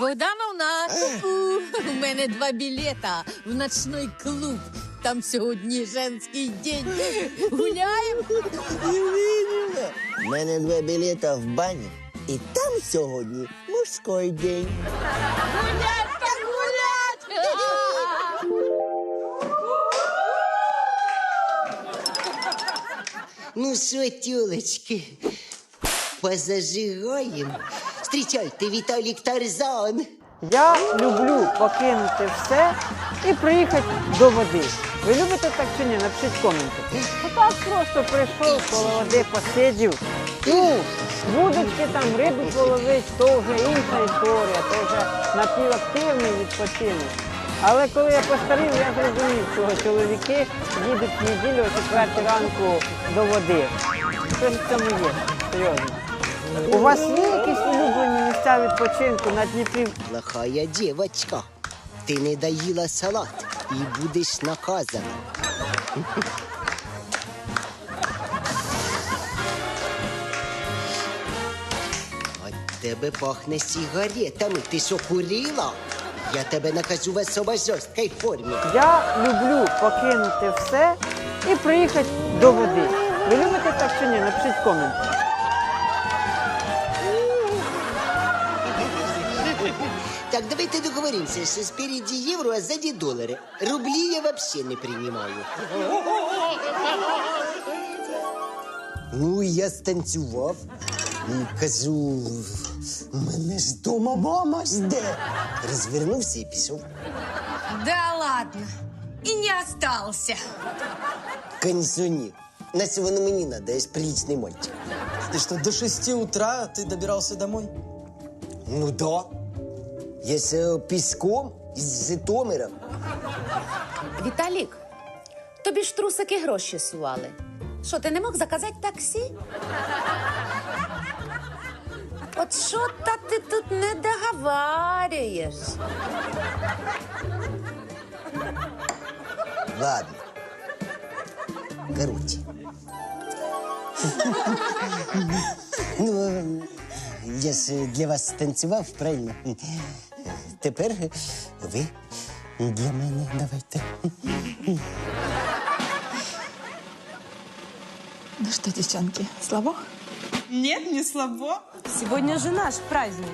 Богдановна, у мене два білета в ночной клуб. Там сьогодні женський день. Гуляємо? В мене два білета в баню. І там сьогодні мужський день. Гулять так гулять! Ну що, тюлечки, позажигаємо. Встрічайте, Віталік Тарзан. Я люблю покинути все і приїхати до води. Ви любите так чи ні? Напишіть коменти. Отак просто прийшов, коло води посидів. Ну, вудочки там, рибу половить, то вже інша історія, то вже напівактивний відпочинок. Але коли я постарів, я зрозумів, що чоловіки їдуть в неділю о 4 ранку до води. Що ж в цьому є? Серйозно. У вас є якісь улюблені місця відпочинку на Дніпрі? Плохая дівочка. Ти не доїла салат і будеш наказана. От тебе пахне сигаретами. Ти що курила? Я тебе накажу в особо жорсткій формі. Я люблю покинути все і приїхати до води. Ви любите так чи ні? Напишіть коменти. Так, давайте договоримося, що спереді євро, а ззаді долари. Рублі я вообще не приймаю. Ну, я станцював і кажу, мене ж дома мама жде. Розвернувся і пішов. Да ладно. И не остался. Конечно, ні. На що воно мені надо, я ж приличний мальчик. Ты что, до 6 утра ты добирался домой? Ну да. Я ж е, піском із Житомира. Віталік, тобі ж трусики гроші сували. Що, ти не мог заказати таксі? От що та ти тут не договарюєш? Ладно. Короче. ну, я ж для вас станцював, правильно? Тепер ви для мене давайте. Ну что, девчонки, слабо? Нет, не слабо. Сегодня же наш праздник.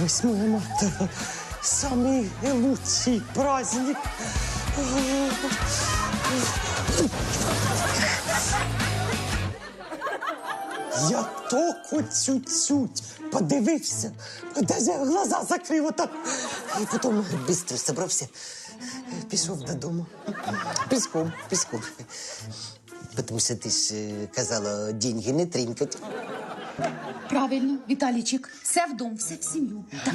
Восьмое марта. Самый лучший праздник. Я току чуть-чуть подивився, даже глаза закрив отак. І потім швидко зібрався, пішов додому. Піском, піском. Тому що ти ж е, казала, деньги не тринкать. Правильно, Віталічик, все в дом, все в сім'ю. Так.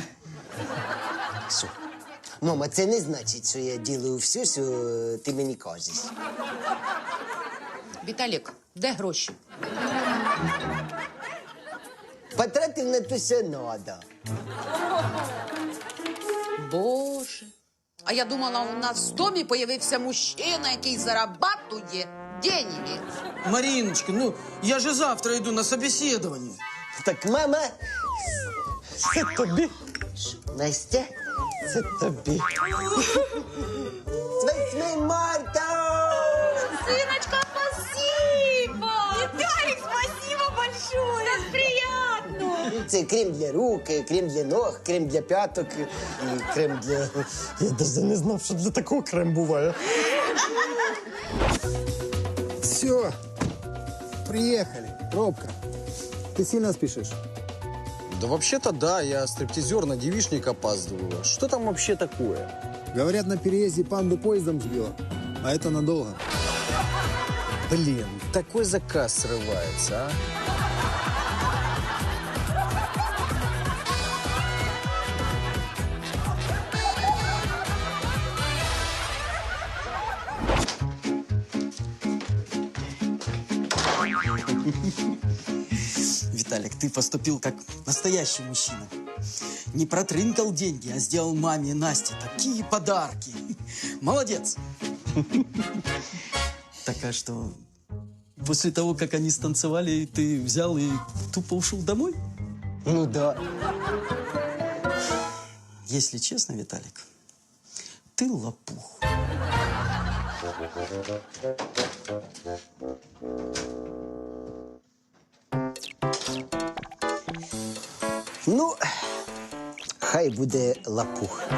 Мама, це не значить, що я ділаю все, що ти мені кажеш. Віталік, де гроші? Потратив на те, що надо. Боже. А я думала, у нас в домі появився мужчина, який зарабатує деньги. Мариночка, ну я же завтра иду на собеседование. Так, мама, це тобі. Настя, це тобі. 8 марта! Сыночка, спасибо! Виталик, спасибо большое! Так приятно! Це крем для рук, крем для ног, крем для п'яток і крем для. Я навіть не знав, що для такого крем буває. Все, приехали. Пробка. Ты сильно спешишь? Да вообще-то да, я стриптизер на девишник опаздываю. Что там вообще такое? Говорят, на переезде панду поездом сбила. А это надолго. Блин, такой заказ срывается, а? Виталик, ты поступил как настоящий мужчина. Не протрынкал деньги, а сделал маме и Насте такие подарки. Молодец. Так а что, после того, как они станцевали, ты взял и тупо ушел домой? Ну да. Если честно, Виталик, ты лопух. Ну, хай буде лапух.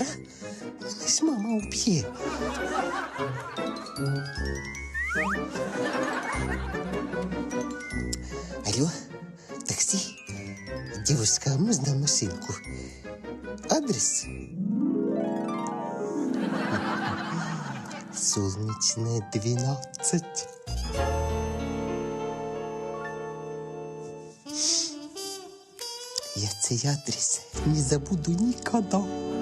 5.30 утра? Нас мама убьет. Алло, такси? Девушка, а можно машинку? Адрес? Солнечная, 12. Я цей адрес не забуду ніколи.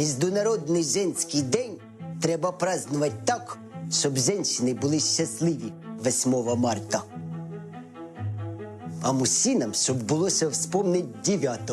Міжнародний женський день треба празднувати так, щоб жінки були щасливі 8 марта. А мужчинам, щоб було що вспомнити 9